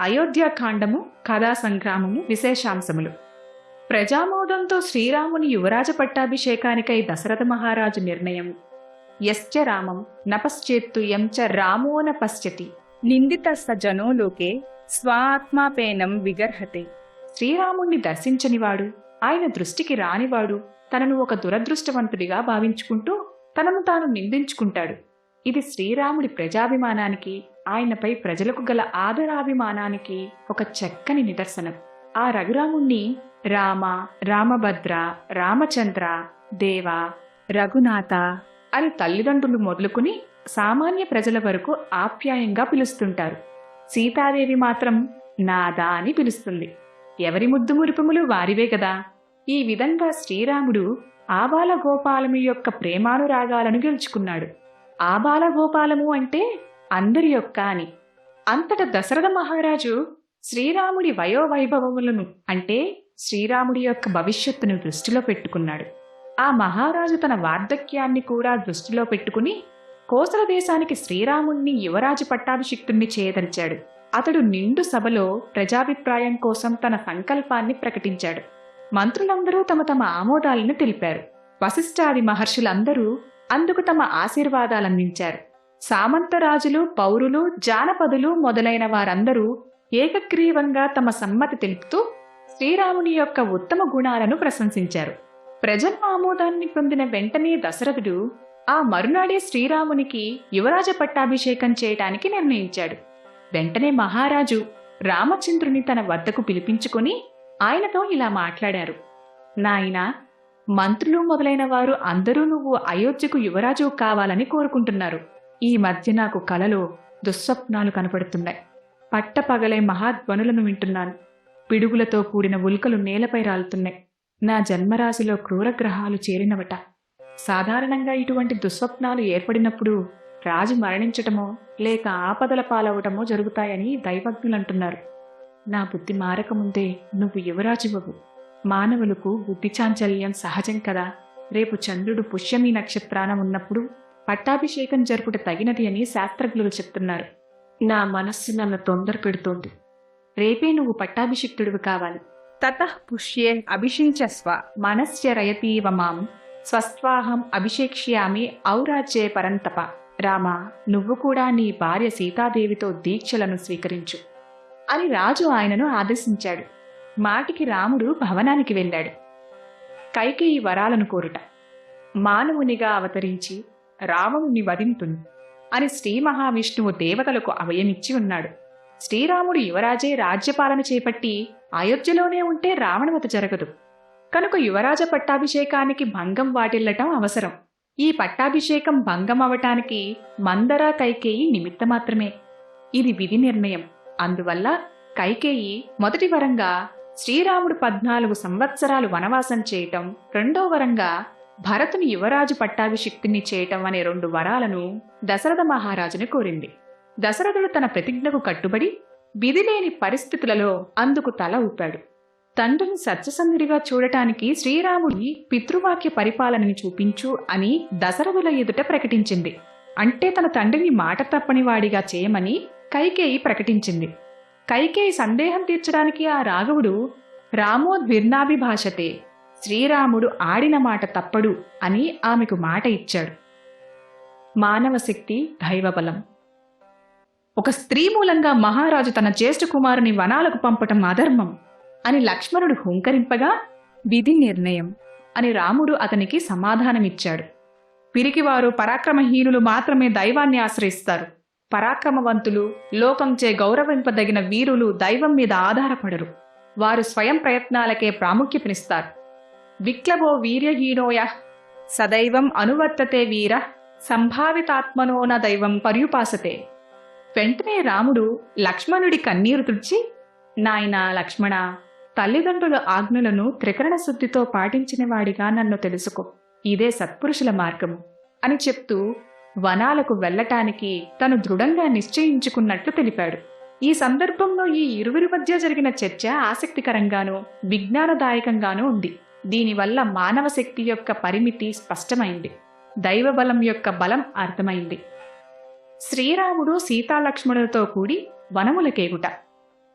అయోధ్యాకాండము కథా సంగ్రామము విశేషాంశములు. ప్రజామోదంతో శ్రీరాముని యువరాజ పట్టాభిషేకానికై దశరథ మహారాజు నిర్ణయం యశ్చ రామం నపశ్చేత్తు యం చ రామో న పశ్యతి నిందితస్స జనో లోకే స్వాత్మాపేనం విగర్హతే. శ్రీరాముణ్ణి దర్శించనివాడు ఆయన దృష్టికి రానివాడు తనను ఒక దురదృష్టవంతుడిగా భావించుకుంటూ తనను తాను నిందించుకుంటాడు. ఇది శ్రీరాముడి ప్రజాభిమానానికి ఆయనపై ప్రజలకు గల ఆదరాభిమానానికి ఒక చక్కని నిదర్శనం. ఆ రఘురాముణ్ణి రామ రామభద్ర రామచంద్ర దేవ రఘునాథ అని తల్లిదండ్రులు మొదలుకుని సామాన్య ప్రజల వరకు ఆప్యాయంగా పిలుస్తుంటారు. సీతాదేవి మాత్రం నాదా అని పిలుస్తుంది. ఎవరి ముద్దు మురిపములు వారివే కదా ఈ విధంగా శ్రీరాముడు ఆబాల గోపాలము యొక్క ప్రేమానురాగాలను గెలుచుకున్నాడు. ఆ బాలగోపాలము అంటే అందరి యొక్క అని. అంతట దశరథ మహారాజు శ్రీరాముడి వయోవైభవములను అంటే శ్రీరాముడి యొక్క భవిష్యత్తును దృష్టిలో పెట్టుకున్నాడు. ఆ మహారాజు తన వార్ధక్యాన్ని కూడా దృష్టిలో పెట్టుకుని కోసల దేశానికి శ్రీరాముణ్ణి యువరాజు పట్టాభిషిక్తుణ్ణి చేయదలిచాడు అతడు నిండు సభలో ప్రజాభిప్రాయం కోసం తన సంకల్పాన్ని ప్రకటించాడు. మంత్రులందరూ తమ తమ ఆమోదాలను తెలిపారు. వశిష్ఠాది మహర్షులందరూ అందుకు తమ ఆశీర్వాదాలందించారు. సామంతరాజులు పౌరులు జానపదులు మొదలైన వారందరూ ఏకగ్రీవంగా తమ సమ్మతి తెలుపుతూ శ్రీరాముని యొక్క ఉత్తమ గుణాలను ప్రశంసించారు. ప్రజల ఆమోదాన్ని పొందిన వెంటనే దశరథుడు ఆ మరునాడే శ్రీరామునికి యువరాజ పట్టాభిషేకం చేయటానికి నిర్ణయించాడు. వెంటనే మహారాజు రామచంద్రుని తన వద్దకు పిలిపించుకుని ఆయనతో ఇలా మాట్లాడారు. నాయనా మంత్రులు మొదలైన వారు అందరూ నువ్వు అయోధ్యకు యువరాజు కావాలని కోరుకుంటున్నారు. ఈ మధ్య నాకు కలలో దుస్వప్నాలు కనపడుతున్నాయి. పట్టపగలే మహాధ్వనులను వింటున్నాను. పిడుగులతో కూడిన ఉల్కలు నేలపై రాలుతున్నాయి. నా జన్మరాశిలో క్రూరగ్రహాలు చేరినవట. సాధారణంగా ఇటువంటి దుస్వప్నాలు ఏర్పడినప్పుడు రాజు మరణించటమో లేక ఆపదల పాలవటమో జరుగుతాయని దైవజ్ఞులంటున్నారు. నా బుద్ధి మారకముందే నువ్వు యువరాజువవు. మానవులకు బుద్ధి చాంచల్యం సహజం కదా? రేపు చంద్రుడు పుష్యమి నక్షత్రాన ఉన్నప్పుడు పట్టాభిషేకం జరుపుట తగినది అని శాస్త్రజ్ఞులు చెప్తున్నారు. నా మనస్సు నన్ను తొందర పెడుతోంది. రేపే నువ్వు పట్టాభిషిక్తుడివి కావాలి. తతః పుష్యే అభిషించస్వ. మనస్య రయతీవ మాం. స్వస్వాహం అభిషేక్ష్యామి ఔరాజ్యే పరంతప. రామా నువ్వు కూడా నీ భార్య సీతాదేవితో దీక్షలను స్వీకరించు. అని రాజు ఆయనను ఆదేశించాడు. మాటికి రాముడు భవనానికి వెళ్ళాడు. కైకేయి వరాలను కోరుట. మానవునిగా అవతరించి రావణుని వధింతును అని శ్రీ మహావిష్ణువు దేవతలకు అభయమిచ్చి ఉన్నాడు. శ్రీరాముడు యువరాజే రాజ్యపాలన చేపట్టి అయోధ్యలోనే ఉంటే రావణవత జరగదు. కనుక యువరాజ పట్టాభిషేకానికి భంగం వాటిల్లటం అవసరం. ఈ పట్టాభిషేకం భంగం అవటానికి మందర కైకేయి నిమిత్త మాత్రమే. ఇది విధి నిర్ణయం. అందువల్ల కైకేయి మొదటి వరంగా శ్రీరాముడు పద్నాలుగు సంవత్సరాలు వనవాసం చేయటం రెండో వరంగా భరతుని యువరాజు పట్టాభిషిక్తుని చేయటం అనే రెండు వరాలను దశరథ మహారాజుని కోరింది. దశరథుడు తన ప్రతిజ్ఞకు కట్టుబడి విధిలేని పరిస్థితులలో అందుకు తల ఊపాడు. తండ్రిని సత్యసంధుడిగా చూడటానికి శ్రీరాముడి పితృవాక్య పరిపాలనని చూపించు అని దశరథుల ఎదుట ప్రకటించింది. అంటే తన తండ్రిని మాట తప్పనివాడిగా చేయమని కైకేయి ప్రకటించింది. కైకేయి సందేహం తీర్చడానికి ఆ రాఘవుడు రామోద్విర్నాభిభాషతే శ్రీరాముడు ఆడిన మాట తప్పడు అని ఆమెకు మాట ఇచ్చాడు. మానవ శక్తి దైవబలం. ఒక స్త్రీ మూలంగా మహారాజు తన జ్యేష్ఠ కుమారుని వనాలకు పంపటం అధర్మం అని లక్ష్మణుడు హుంకరింపగా విధి నిర్ణయం అని రాముడు అతనికి సమాధానమిచ్చాడు. పిరికివారు పరాక్రమహీనులు మాత్రమే దైవాన్ని ఆశ్రయిస్తారు. పరాక్రమవంతులు లోకంచే గౌరవింపదగిన వీరులు దైవం మీద ఆధారపడరు. వారు స్వయం ప్రయత్నాలకే ప్రాముఖ్యతనిస్తారు. విక్లవో వీర్యహీనోయ సదైవం అనువర్తతే వీర సంభావితాత్మనోన దైవం పర్యుపాసతే. వెంటనే రాముడు లక్ష్మణుడి కన్నీరు తుడిచి నాయన లక్ష్మణ తల్లిదండ్రుల ఆజ్ఞలను త్రికరణ శుద్ధితో పాటించినవాడిగా నన్ను తెలుసుకో. ఇదే సత్పురుషుల మార్గము అని చెప్తూ వనాలకు వెళ్ళటానికి తను దృఢంగా నిశ్చయించుకున్నట్లు తెలిపాడు. ఈ సందర్భంలో ఈ ఇరువురి మధ్య జరిగిన చర్చ ఆసక్తికరంగానూ విజ్ఞానదాయకంగానూ ఉంది. దీనివల్ల మానవ శక్తి యొక్క పరిమితి స్పష్టమైంది. దైవబలం యొక్క బలం అర్థమైంది. శ్రీరాముడు సీతాలక్ష్మణులతో కూడి వనములకేగుట.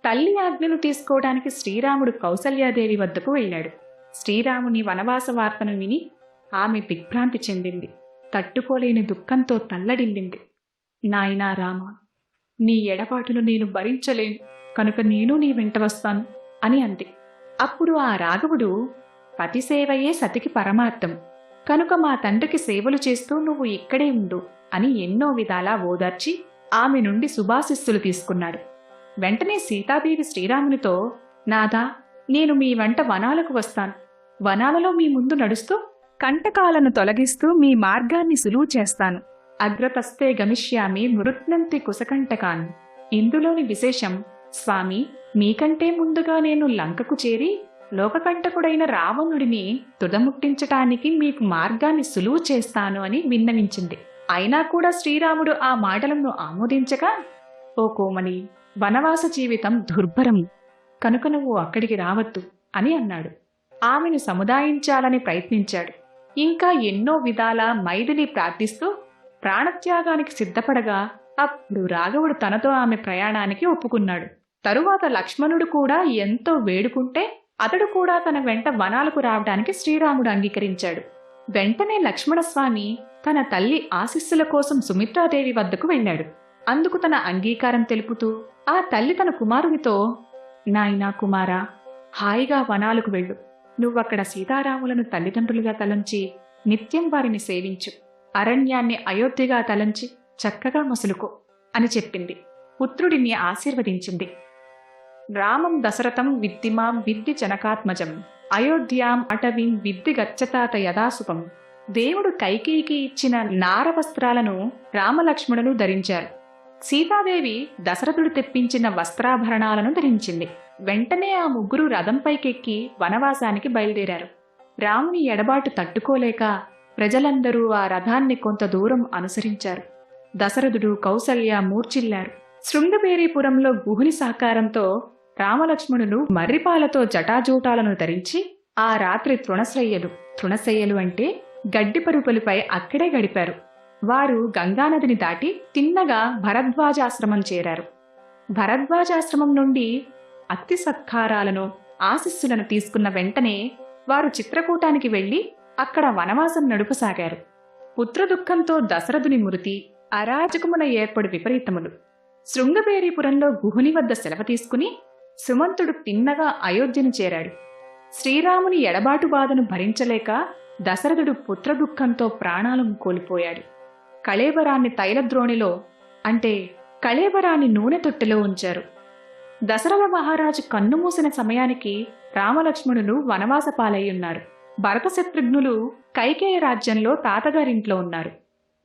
తల్లి ఆజ్ఞను తీసుకోవడానికి శ్రీరాముడు కౌసల్యాదేవి వద్దకు వెళ్ళాడు. శ్రీరాముని వనవాస వార్తను విని ఆమె దిగ్భ్రాంతి చెందింది. తట్టుకోలేని దుఃఖంతో తల్లడిల్లింది. నాయనా రామ నీ ఎడబాటును నేను భరించలేను. కనుక నేను నీ వెంట వస్తాను అని అంది. అప్పుడు ఆ రాఘవుడు పతిసేవయే సతికి పరమార్థం. కనుక మా తండ్రికి సేవలు చేస్తూ నువ్వు ఇక్కడే ఉండు అని ఎన్నో విధాలా ఓదార్చి ఆమె నుండి శుభాశిస్సులు తీసుకున్నాడు. వెంటనే సీతాదేవి శ్రీరామునితో నాదా నేను మీ వెంట వనాలకు వస్తాను. వనాలలో మీ ముందు నడుస్తూ కంటకాలను తొలగిస్తూ మీ మార్గాన్ని సులువు చేస్తాను. అగ్రతస్తే గమిష్యామి మృత్నంతి కుసకంటకాన్ ఇందులోని విశేషం స్వామి మీకంటే ముందుగా నేను లంకకు చేరి లోకకంటకుడైన రావణుడిని తుదముట్టించటానికి మీకు మార్గాన్ని సులువు చేస్తాను అని విన్నవించింది. అయినా కూడా శ్రీరాముడు ఆ మాటలను ఆమోదించగా ఓ కోమలి వనవాస జీవితం దుర్భరం కనుక నువ్వు అక్కడికి రావద్దు అని అన్నాడు. ఆమెను సముదాయించాలని ప్రయత్నించాడు. ఇంకా ఎన్నో విధాల మైథిలి ప్రార్థిస్తూ ప్రాణత్యాగానికి సిద్ధపడగా అప్పుడు రాఘవుడు తనతో ఆమె ప్రయాణానికి ఒప్పుకున్నాడు. తరువాత లక్ష్మణుడు కూడా ఎంతో వేడుకుంటే అతడు కూడా తన వెంట వనాలకు రావడానికి శ్రీరాముడు అంగీకరించాడు. వెంటనే లక్ష్మణస్వామి తన తల్లి ఆశీస్సుల కోసం సుమిత్రాదేవి వద్దకు వెళ్ళాడు. అందుకు తన అంగీకారం తెలుపుతూ ఆ తల్లి తన కుమారునితో నాయనా కుమారా హాయిగా వనాలకు వెళ్ళు. నువ్వక్కడ సీతారాములను తల్లిదండ్రులుగా తలంచి నిత్యం వారిని సేవించు. అరణ్యాన్ని అయోధ్యగా తలంచి చక్కగా మసులుకో అని చెప్పింది. పుత్రుడిని ఆశీర్వదించింది. రామం దశరథం విద్దిమాం విద్ది జనకాత్మజం. అయోధ్యాం అటవీం విద్ది గచ్చతాత యథాసుపం దేవుడు కైకేయికి ఇచ్చిన నార వస్త్రాలను రామలక్ష్మణులు ధరించారు. సీతాదేవి దశరథుడు తెప్పించిన వస్త్రాభరణాలను ధరించింది. వెంటనే ఆ ముగ్గురు రథంపైకెక్కి వనవాసానికి బయలుదేరారు. రాముని ఎడబాటు తట్టుకోలేక ప్రజలందరూ ఆ రథాన్ని కొంత దూరం అనుసరించారు. దశరథుడు కౌసల్య మూర్చిల్లారు శృంగబేరీపురంలో గుహుని సహకారంతో రామలక్ష్మణులు మర్రిపాలతో జటాజూటాలను ధరించి ఆ రాత్రి తృణశయ్యలు. తృణశయ్యలు అంటే గడ్డి పరుపులపై అక్కడే గడిపారు. వారు గంగానదిని దాటి తిన్నగా భరద్వాజాశ్రమం చేరారు. భరద్వాజాశ్రమం నుండి అత్తి సత్కారాలను ఆశిస్సులను తీసుకున్న వెంటనే వారు చిత్రకూటానికి వెళ్ళి అక్కడ వనవాసం నడుపసాగారు. పుత్రదుఃఖంతో దశరథుని మృతి అరాజకమున ఏర్పడు విపరీతములు. శృంగబేరీపురంలో గుహుని వద్ద సెలవు తీసుకుని సుమంతుడు తిన్నగా అయోధ్యను చేరాడు. శ్రీరాముని ఎడబాటు బాధను భరించలేక దశరథుడు పుత్రదుఃఖంతో ప్రాణాలను కోల్పోయాడు. కళేబరాన్ని తైలద్రోణిలో అంటే కళేబరాన్ని నూనె తొట్టెలో ఉంచారు. దశరథ మహారాజు కన్నుమూసిన సమయానికి రామలక్ష్మణులు వనవాస పాలయ్యున్నారు. భరత శత్రుఘ్నులు కైకేయ రాజ్యంలో తాతగారింట్లో ఉన్నారు.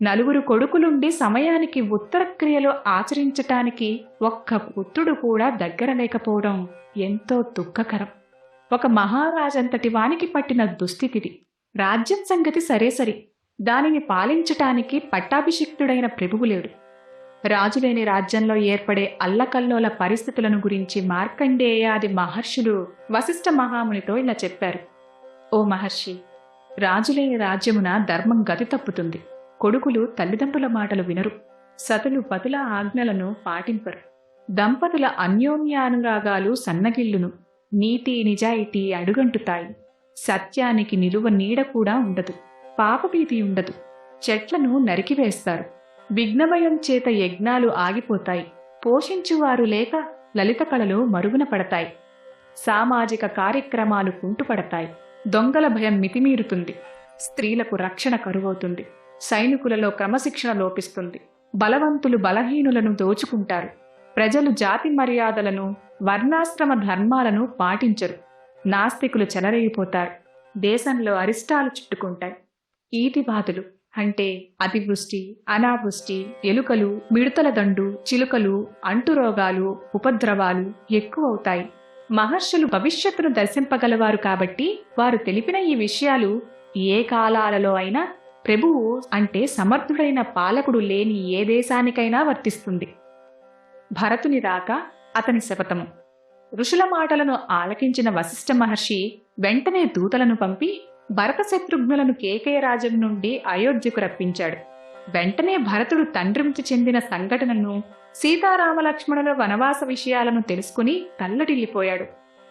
నలుగురు కొడుకులుండి సమయానికి ఉత్తరక్రియలు ఆచరించటానికి ఒక్క పుత్రుడు కూడా దగ్గర లేకపోవడం ఎంతో దుఃఖకరం. ఒక మహారాజంతటి వానికి పట్టిన దుస్థితిది. రాజ్యం సంగతి సరే సరి దానిని పాలించటానికి పట్టాభిషిక్తుడైన ప్రభువు లేడు. రాజులేని రాజ్యంలో ఏర్పడే అల్లకల్లోల పరిస్థితులను గురించి మార్కండేయాది మహర్షులు వశిష్ఠ మహామునితో ఇలా చెప్పారు. ఓ మహర్షి రాజులేని రాజ్యమున ధర్మం గతి తప్పుతుంది. కొడుకులు తల్లిదండ్రుల మాటలు వినరు. సతులు పతుల ఆజ్ఞలను పాటింపరు. దంపతుల అన్యోన్యానురాగాలు సన్నగిల్లును. నీతి నిజాయితీ అడుగంటుతాయి. సత్యానికి నిలువ నీడ కూడా ఉండదు. పాపభీతి ఉండదు. చెట్లను నరికివేస్తారు. విఘ్నభయం చేత యజ్ఞాలు ఆగిపోతాయి. పోషించువారు లేక లలిత కళలు మరుగున పడతాయి. సామాజిక కార్యక్రమాలు కుంటుపడతాయి. దొంగల భయం మితిమీరుతుంది. స్త్రీలకు రక్షణ కరువవుతుంది. సైనికులలో క్రమశిక్షణ లోపిస్తుంది. బలవంతులు బలహీనులను దోచుకుంటారు. ప్రజలు జాతి మర్యాదలను వర్ణాశ్రమ ధర్మాలను పాటించరు. నాస్తికులు చెలరేగిపోతారు. దేశంలో అరిష్టాలు చుట్టుకుంటాయి. ఈతి బాధలు అంటే అతివృష్టి అనావృష్టి ఎలుకలు మిడతల దండు చిలుకలు అంటురోగాలు ఉపద్రవాలు ఎక్కువవుతాయి. మహర్షులు భవిష్యత్తును దర్శింపగలవారు కాబట్టి వారు తెలిపిన ఈ విషయాలు ఏ కాలాలలో అయినా ప్రభువు అంటే సమర్థుడైన పాలకుడు లేని ఏ దేశానికైనా వర్తిస్తుంది. భరతుని రాక అతని శపథము. ఋషుల మాటలను ఆలకించిన వశిష్ఠ మహర్షి వెంటనే దూతలను పంపి భరత శత్రుఘ్నులను కేకయ రాజం నుండి అయోధ్యకు రప్పించాడు. వెంటనే భరతుడు తండ్రి చెందిన సంఘటనను సీతారామలక్ష్మణుల వనవాస విషయాలను తెలుసుకుని తల్లడిల్లిపోయాడు.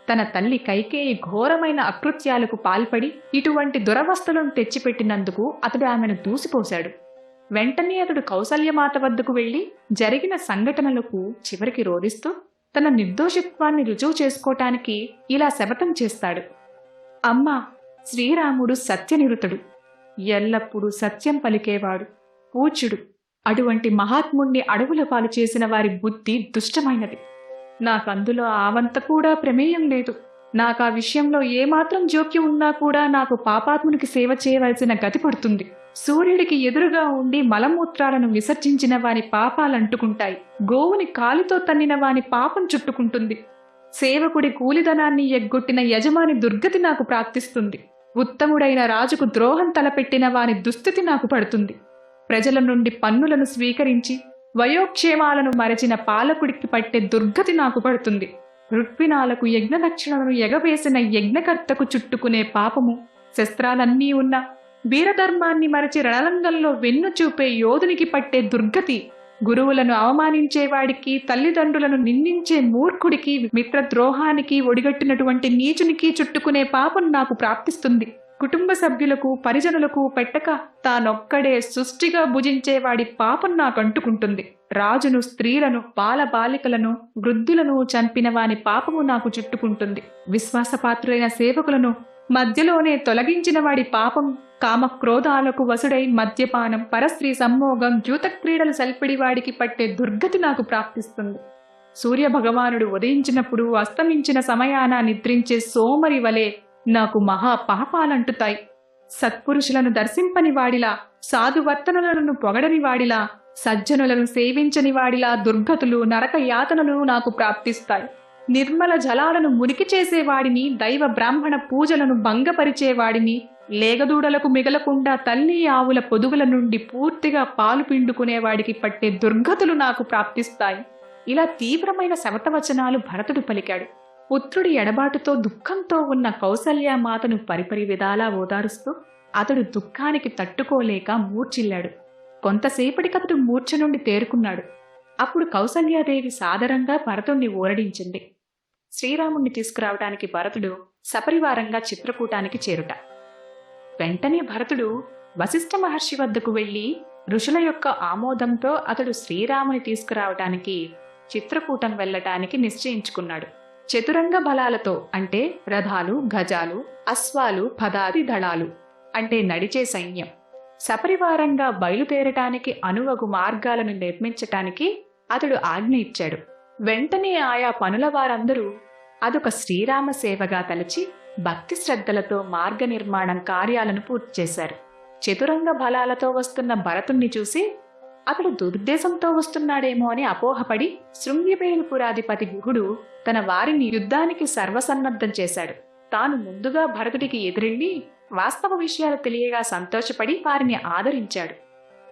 తన తల్లి కైకేయి ఘోరమైన అకృత్యాలకు పాల్పడి ఇటువంటి దురవస్థలను తెచ్చిపెట్టినందుకు అతడు ఆమెను దూసిపోశాడు. వెంటనే అతడు కౌసల్యమాత వద్దకు వెళ్ళి జరిగిన సంఘటనలకు చివరికి రోధిస్తూ తన నిర్దోషిత్వాన్ని రుజువు చేసుకోటానికి ఇలా శపథం చేస్తాడు. అమ్మా శ్రీరాముడు సత్యనిరుతుడు. ఎల్లప్పుడూ సత్యం పలికేవాడు పూజ్యుడు. అటువంటి మహాత్ముణ్ణి అడవుల పాలు చేసిన వారి బుద్ధి దుష్టమైనది. నాకందులో ఆవంత కూడా ప్రమేయం లేదు. నాకు ఆ విషయంలో ఏమాత్రం జోక్యం ఉన్నా కూడా నాకు పాపాత్మునికి సేవ చేయవలసిన గతి పడుతుంది. సూర్యుడికి ఎదురుగా ఉండి మలమూత్రాలను విసర్జించిన వాని పాపాలంటుకుంటాయి. గోవుని కాలితో తన్నిన వాని పాపం చుట్టుకుంటుంది. సేవకుడి కూలిధనాన్ని ఎగ్గొట్టిన యజమాని దుర్గతి నాకు ప్రాప్తిస్తుంది. ఉత్తముడైన రాజుకు ద్రోహం తలపెట్టిన వాని దుస్థితి నాకు పడుతుంది. ప్రజల నుండి పన్నులను స్వీకరించి వయోక్షేమాలను మరచిన పాలకుడికి పట్టే దుర్గతి నాకు పడుతుంది. ఋత్వినాలకు యజ్ఞదక్షిణలను ఎగవేసిన యజ్ఞకర్తకు చుట్టుకునే పాపము శస్త్రాలన్నీ ఉన్న వీరధర్మాన్ని మరచి రణరంగంలో వెన్ను చూపే యోధునికి పట్టే దుర్గతి గురువులను అవమానించేవాడికి తల్లిదండ్రులను నిందించే మూర్ఖుడికి మిత్రద్రోహానికి ఒడిగట్టినటువంటి నీచునికి చుట్టుకునే పాపం నాకు ప్రాప్తిస్తుంది. కుటుంబ సభ్యులకు పరిజనులకు పెట్టక తానొక్కడే సృష్టిగా భుజించేవాడి పాపం నాకు అంటుకుంటుంది రాజును స్త్రీలను బాల బాలికలను వృద్ధులను చంపిన వాని పాపము నాకు చుట్టుకుంటుంది. విశ్వాసపాత్రులైన సేవకులను మధ్యలోనే తొలగించిన వాడి పాపం కామక్రోధాలకు వసుడై మద్యపానం పరస్త్రీ సమ్మోగం జూత క్రీడలు సల్పిడి వాడికి పట్టే దుర్గతి నాకు ప్రాప్తిస్తుంది. సూర్య భగవానుడు ఉదయించినప్పుడు అస్తమించిన సమయాన నిద్రించే సోమరి వలె నాకు మహా పాపాలంటుతాయి. సత్పురుషులను దర్శింపని వాడిలా సాధువర్తనులను పొగడని వాడిలా సజ్జనులను సేవించని వాడిలా దుర్గతులు నరక యాతనలు నాకు ప్రాప్తిస్తాయి. నిర్మల జలాలను మురికి చేసేవాడిని దైవ బ్రాహ్మణ పూజలను భంగపరిచేవాడిని లేగదూడలకు మిగలకుండా తల్లి ఆవుల పొదుగుల నుండి పూర్తిగా పాలు పిండుకునేవాడికి పట్టే దుర్గతులు నాకు ప్రాప్తిస్తాయి. ఇలా తీవ్రమైన శవతవచనాలు భరతుడు పలికాడు. పుత్రుడి ఎడబాటుతో దుఃఖంతో ఉన్న కౌసల్యామాతను పరిపరి విధాలా ఓదారుస్తూ అతడు దుఃఖానికి తట్టుకోలేక మూర్చిల్లాడు కొంతసేపటికతడు మూర్ఛ నుండి తేరుకున్నాడు. అప్పుడు కౌసల్యాదేవి సాదరంగా భరతుణ్ణి ఊరడించింది శ్రీరాముణ్ణి తీసుకురావటానికి భరతుడు సపరివారంగా చిత్రకూటానికి చేరుట. వెంటనే భరతుడు వశిష్ఠ మహర్షి వద్దకు వెళ్ళి ఋషుల యొక్క ఆమోదంతో అతడు శ్రీరాముని తీసుకురావటానికి చిత్రకూటం వెళ్ళటానికి నిశ్చయించుకున్నాడు. చతురంగ బలాలతో అంటే రథాలు గజాలు అశ్వాలు పదాది దళాలు అంటే నడిచే సైన్యం. సపరివారంగా బయలుదేరటానికి అనువగు మార్గాలను నిర్మించటానికి అతడు ఆజ్ఞ ఇచ్చాడు. వెంటనే ఆయా పనుల వారందరూ అదొక శ్రీరామ సేవగా తలచి భక్తి శ్రద్ధలతో మార్గ నిర్మాణం కార్యాలను పూర్తి చేశారు. చతురంగ బలాలతో వస్తున్న భరతుణ్ణి చూసి అతడు దుర్దేశంతో వస్తున్నాడేమో అని అపోహపడి శృంగిబేలుపురాధిపతి గుహుడు తన వారిని యుద్ధానికి సర్వసన్నద్ధం చేశాడు. తాను ముందుగా భరతుడికి ఎదురెళ్ళి వాస్తవ విషయాలు తెలియగా సంతోషపడి వారిని ఆదరించాడు.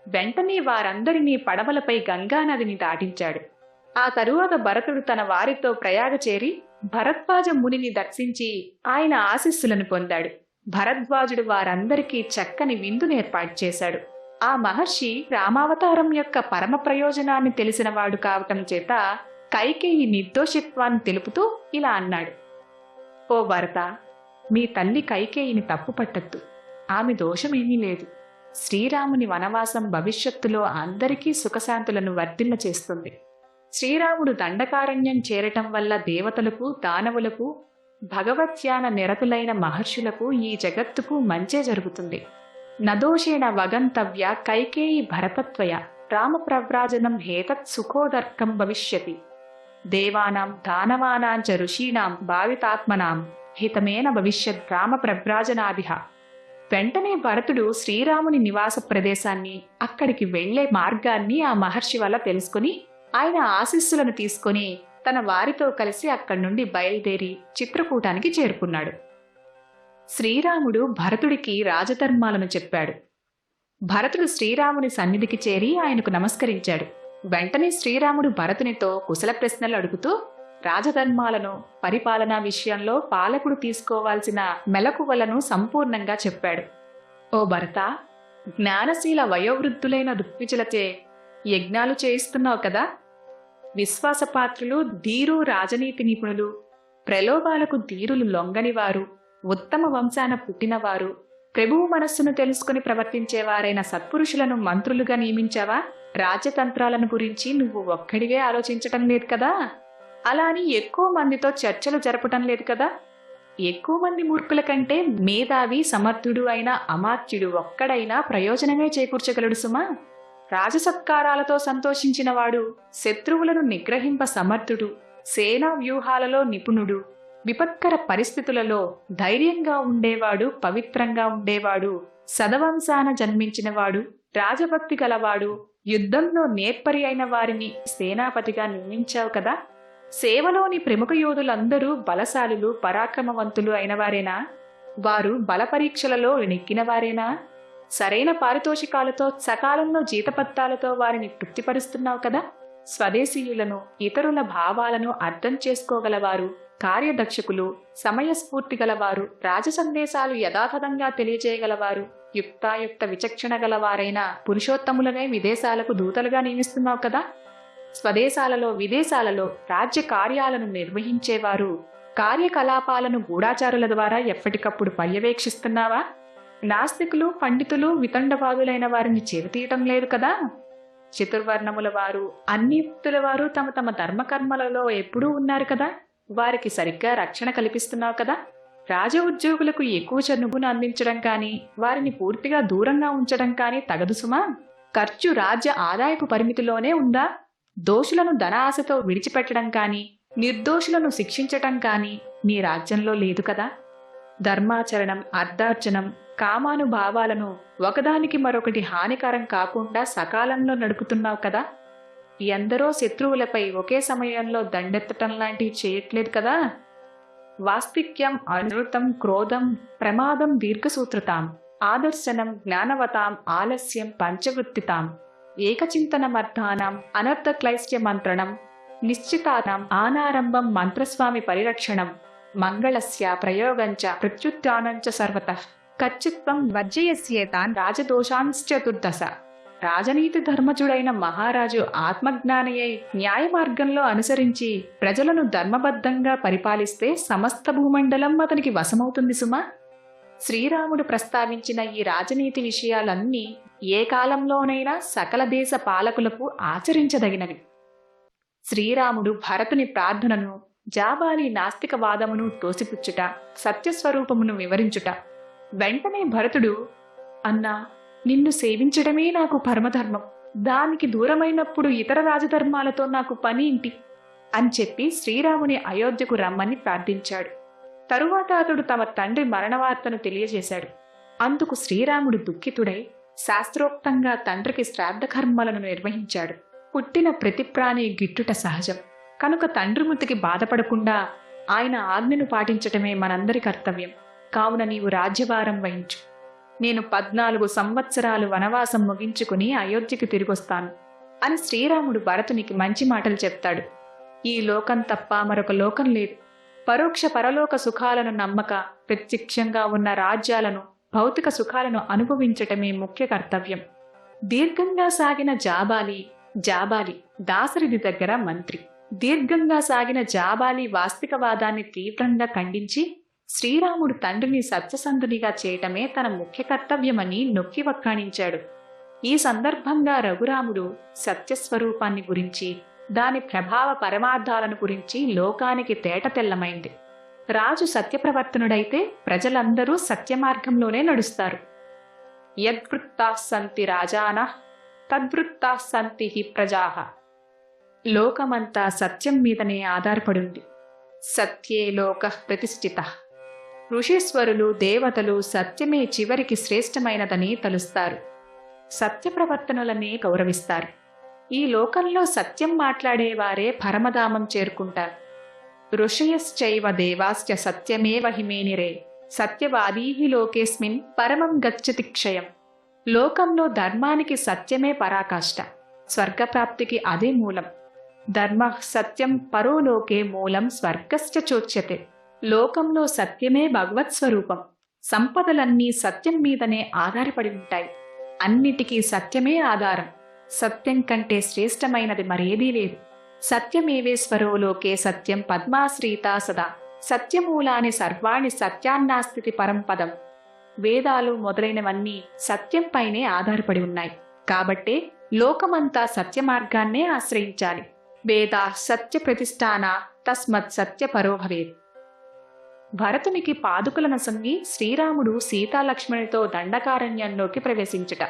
వెంటనే వారందరినీ పడవలపై గంగానదిని దాటించాడు. ఆ తరువాత భరతుడు తన వారితో ప్రయాగ చేరి భరద్వాజ మునిని దర్శించి ఆయన ఆశీస్సులను పొందాడు. భరద్వాజుడు వారందరికీ చక్కని విందును ఏర్పాటు చేశాడు. ఆ మహర్షి రామావతారం యొక్క పరమ ప్రయోజనాన్ని తెలిసినవాడు కావటం చేత కైకేయి నిర్దోషిత్వాన్ని తెలుపుతూ ఇలా అన్నాడు. ఓ భరత మీ తల్లి కైకేయిని తప్పు పట్టద్దు. ఆమె దోషమేమీ లేదు. శ్రీరాముని వనవాసం భవిష్యత్తులో అందరికీ సుఖశాంతులను వర్ధిల్ల చేస్తుంది శ్రీరాముడు దండకారణ్యం చేరటం వల్ల దేవతలకు దానవులకు భగవత్యాన నిరతులైన మహర్షులకు ఈ జగత్తుకు మంచే జరుగుతుంది. నదోషేణ వగంతవ్య కైకేయి భరతత్వయ రామప్రవ్రాజనం హేతత్ సుఖోదర్కం భవిష్యతి. దేవానాం దానవానాం చ ఋషీణాం భావితాత్మనాం హితమేన భవిష్యత్ రామ ప్రవ్రాజనాదిహ వెంటనే భరతుడు శ్రీరాముని నివాస ప్రదేశాన్ని అక్కడికి వెళ్ళే మార్గాన్ని ఆ మహర్షి వల్ల తెలుసుకుని ఆయన ఆశీస్సులను తీసుకొని తన వారితో కలిసి అక్కడి నుండి బయలుదేరి చిత్రకూటానికి చేరుకున్నాడు. శ్రీరాముడు భరతుడికి రాజధర్మాలను చెప్పాడు. భరతుడు శ్రీరాముని సన్నిధికి చేరి ఆయనకు నమస్కరించాడు. వెంటనే శ్రీరాముడు భరతునితో కుశల ప్రశ్నలు అడుగుతూ రాజధర్మాలను పరిపాలనా విషయంలో పాలకుడు తీసుకోవాల్సిన మెలకువలను సంపూర్ణంగా చెప్పాడు. ఓ భరత జ్ఞానశీల వయోవృద్ధులైన ఋత్విజులచే యజ్ఞాలు చేయిస్తున్నావు కదా? విశ్వాసపాత్రులు ధీరు రాజనీతి నిపుణులు. ప్రలోభాలకు ధీరులు లొంగనివారు. ఉత్తమ వంశాన పుట్టినవారు. ప్రభువు మనస్సును తెలుసుకుని ప్రవర్తించేవారైన సత్పురుషులను మంత్రులుగా నియమించావా? రాజ్యతంత్రాలను గురించి నువ్వు ఒక్కడివే ఆలోచించటం లేదు కదా? అలా అని ఎక్కువ మందితో చర్చలు జరపటం లేదు కదా? ఎక్కువ మంది మూర్ఖుల కంటే మేధావి సమర్థుడు అయిన అమాత్యుడు ఒక్కడైనా ప్రయోజనమే చేకూర్చగలడు సుమా. రాజసత్కారాలతో సంతోషించినవాడు శత్రువులను నిగ్రహింప సమర్థుడు సేనా వ్యూహాలలో నిపుణుడు విపత్కర పరిస్థితులలో ధైర్యంగా ఉండేవాడు పవిత్రంగా ఉండేవాడు సదవంశాన జన్మించినవాడు రాజభక్తి గలవాడు యుద్ధంలో నేర్పరి అయిన వారిని సేనాపతిగా నియమించావు కదా? సేవలోని ప్రముఖ యోధులందరూ బలశాలులు పరాక్రమవంతులు అయినవారేనా వారు బలపరీక్షలలో నెక్కినవారేనా సరైన పారితోషికాలతో సకాలంలో జీతపత్రాలతో వారిని తృప్తిపరుస్తున్నావు కదా? స్వదేశీయులను ఇతరుల భావాలను అర్థం చేసుకోగలవారు కార్యదక్షకులు సమయస్ఫూర్తి గలవారు రాజ సందేశాలు యథాతథంగా తెలియజేయగలవారు యుక్తాయుక్త విచక్షణ గలవారైన పురుషోత్తములనే విదేశాలకు దూతలుగా నియమిస్తున్నావు కదా? స్వదేశాలలో విదేశాలలో రాజ్య కార్యాలను నిర్వహించేవారు కార్యకలాపాలను గూఢాచారుల ద్వారా ఎప్పటికప్పుడు పర్యవేక్షిస్తున్నావా? నాస్తికులు పండితులు వితండవాదులైన వారిని చేరతీయటం లేదు కదా? చతుర్వర్ణముల వారు అన్ని యుక్తుల వారు తమ తమ ధర్మకర్మలలో ఎప్పుడూ ఉన్నారు కదా? వారికి సరిగ్గా రక్షణ కల్పిస్తున్నావు కదా? రాజ ఉద్యోగులకు ఎక్కువ చనువును అందించడం కానీ వారిని పూర్తిగా దూరంగా ఉంచడం కానీ తగదు సుమా? ఖర్చు రాజ్య ఆదాయపు పరిమితిలోనే ఉందా? దోషులను ధన ఆశతో విడిచిపెట్టడం కానీ నిర్దోషులను శిక్షించటం కానీ నీ రాజ్యంలో లేదు కదా? ధర్మాచరణం అర్ధార్జనం కామానుభావాలను ఒకదానికి మరొకటి హానికరం కాకుండా సకాలంలో నడుపుతున్నావు కదా? ఎందరో శత్రువులపై ఒకే సమయంలో దండెత్తటం లాంటివి చేయట్లేదు కదా? వాస్తిక్యం అనృతం క్రోధం ప్రమాదం దీర్ఘసూత్రతాం ఆదర్శనం జ్ఞానవతాం ఆలస్యం పంచవృత్తితాం ఏకచింతనమర్థానం అనర్థ క్లైశ్య మంత్రణం నిశ్చితానం ఆనారంభం మంత్రస్వామి పరిరక్షణం మంగళస్య ప్రయోగంచ ప్రత్యుత్నంచ సర్వత. ఖచ్చిత్వం వర్జయస్యేతాన్ రాజదోషాంశ్చతుర్దశ. రాజనీతి ధర్మజుడైన మహారాజు ఆత్మజ్ఞానియై న్యాయ మార్గంలో అనుసరించి ప్రజలను ధర్మబద్ధంగా పరిపాలిస్తే సమస్త భూమండలం అతనికి వశమవుతుంది సుమా. శ్రీరాముడు ప్రస్తావించిన ఈ రాజనీతి విషయాలన్నీ ఏ కాలంలోనైనా సకల దేశ పాలకులకు ఆచరించదగినవి. శ్రీరాముడు భరతుని ప్రార్థనను జాబాలి నాస్తికవాదమును తోసిపుచ్చుట సత్యస్వరూపమును వివరించుట. వెంటనే భరతుడు అన్నా నిన్ను సేవించడమే నాకు పరమధర్మం. దానికి దూరమైనప్పుడు ఇతర రాజధర్మాలతో నాకు పని ఇంటి అని చెప్పి శ్రీరాముని అయోధ్యకు రమ్మని ప్రార్థించాడు. తరువాత అతడు తమ తండ్రి మరణవార్తను తెలియజేశాడు. అందుకు శ్రీరాముడు దుఃఖితుడై శాస్త్రోక్తంగా తండ్రికి శ్రాద్ధకర్మలను నిర్వహించాడు. పుట్టిన ప్రతి ప్రాణి గిట్టుట సహజం. కనుక తండ్రి మృతికి బాధపడకుండా ఆయన ఆజ్ఞను పాటించటమే మనందరి కర్తవ్యం. కావున నీవు రాజ్యభారం వహించు. నేను పద్నాలుగు సంవత్సరాలు వనవాసం ముగించుకుని అయోధ్యకు తిరిగొస్తాను అని శ్రీరాముడు భరతునికి మంచి మాటలు చెప్తాడు. ఈ లోకం తప్ప మరొక లోకం లేదు. పరోక్ష పరలోక సుఖాలను నమ్మక ప్రత్యక్షంగా ఉన్న రాజ్యాలను భౌతిక సుఖాలను అనుభవించటమే ముఖ్య కర్తవ్యం. దీర్ఘంగా సాగిన జాబాలి జాబాలి దాసరిది దగ్గర మంత్రి. దీర్ఘంగా సాగిన జాబాలి వాస్తికవాదాన్ని తీవ్రంగా ఖండించి శ్రీరాముడు తండ్రిని సత్యసంధునిగా చేయటమే తన ముఖ్య కర్తవ్యమని నొక్కి వక్కాణించాడు. ఈ సందర్భంగా రఘురాముడు సత్యస్వరూపాన్ని గురించి దాని ప్రభావ పరమార్థాలను గురించి లోకానికి తేట తెల్లమైంది. రాజు సత్యప్రవర్తనుడైతే ప్రజలందరూ సత్యమార్గంలోనే నడుస్తారు. యద్వృత్తా సంతి రాజాన తద్వృత్తా సంతి హి ప్రజాహ లోకమంతా సత్యం మీదనే ఆధారపడింది. సత్యే లోక ప్రతిష్ఠిత. ఋషీశ్వరులు దేవతలు సత్యమే చివరికి శ్రేష్టమైనదని తలుస్తారు. సత్య ప్రవర్తనలనే గౌరవిస్తారు. ఈ లోకంలో సత్యం మాట్లాడేవారే పరమధామం చేరుకుంటారు. ఋషయశ్చైవ దేవాశ్చ సత్యమేవ హిమేనిరే సత్యవాదీహి లోకేస్మిన్ పరమం గచ్చతి క్షయం. లోకంలో ధర్మానికి సత్యమే పరాకాష్ట. స్వర్గప్రాప్తికి అదే మూలం. ధర్మ సత్యం పరోలోకే మూలం స్వర్గశ్చ చోచ్యతే. లోకంలో సత్యమే భగవత్ స్వరూపం. సంపదలన్నీ సత్యం మీదనే ఆధారపడి ఉంటాయి. అన్నిటికీ సత్యమే ఆధారం. సత్యం కంటే శ్రేష్టమైనది మరేదీ లేదు. సత్యమేవే స్వరోలోకే సత్యం పద్మాశ్రీతా సదా. సత్యమూలాని సర్వాణి సత్యాన్నాస్థితి పరంపదం వేదాలు మొదలైనవన్నీ సత్యంపైనే ఆధారపడి ఉన్నాయి. కాబట్టే లోకమంతా సత్య మార్గాన్నే ఆశ్రయించాలి. వేద సత్య ప్రతిష్టాన తస్మత్ సత్య పరోభవేత్ భరతునికి పాదుకులను సంగి శ్రీరాముడు సీతాలక్ష్మణులతో దండకారణ్యంలోకి ప్రవేశించుట.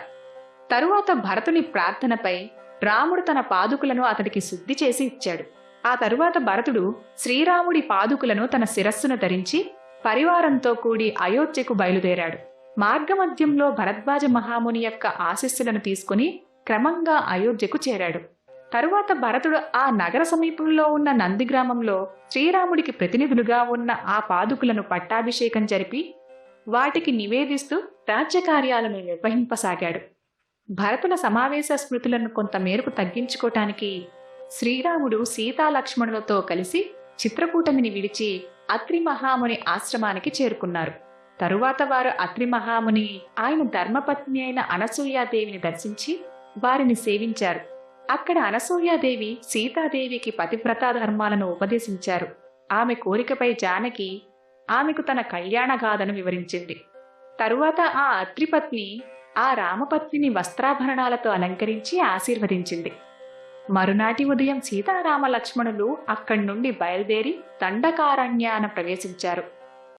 తరువాత భరతుని ప్రార్థనపై రాముడు తన పాదుకులను అతడికి శుద్ధి చేసి ఇచ్చాడు. ఆ తరువాత భరతుడు శ్రీరాముడి పాదుకులను తన శిరస్సును ధరించి పరివారంతో కూడి అయోధ్యకు బయలుదేరాడు. మార్గమధ్యంలో భరద్వాజ మహాముని యొక్క ఆశీస్సులను తీసుకుని క్రమంగా అయోధ్యకు చేరాడు. తరువాత భరతుడు ఆ నగర సమీపంలో ఉన్న నంది గ్రామంలో శ్రీరాముడికి ప్రతినిధులుగా ఉన్న ఆ పాదుకులను పట్టాభిషేకం జరిపి వాటికి నివేదిస్తూ రాజ్యకార్యాలను నిర్వహింపసాగాడు. భరతుల సమావేశ స్మృతులను కొంత మేరకు తగ్గించుకోటానికి శ్రీరాముడు సీతాలక్ష్మణులతో కలిసి చిత్రకూటమిని విడిచి అత్రి మహాముని ఆశ్రమానికి చేరుకున్నారు. తరువాత వారు అత్రి మహాముని ఆయన ధర్మపత్ని అయిన అనసూయాదేవిని దర్శించి వారిని సేవించారు. అక్కడ అనసూయాదేవి సీతాదేవికి పతివ్రతా ధర్మాలను ఉపదేశించారు. ఆమె కోరికపై జానకి ఆమెకు తన కళ్యాణగాథను వివరించింది. తరువాత ఆ అత్రిపత్ని ఆ రామపత్నిని వస్త్రాభరణాలతో అలంకరించి ఆశీర్వదించింది. మరునాటి ఉదయం సీతారామ లక్ష్మణులు అక్కడి నుండి బయలుదేరి దండకారణ్యాన ప్రవేశించారు.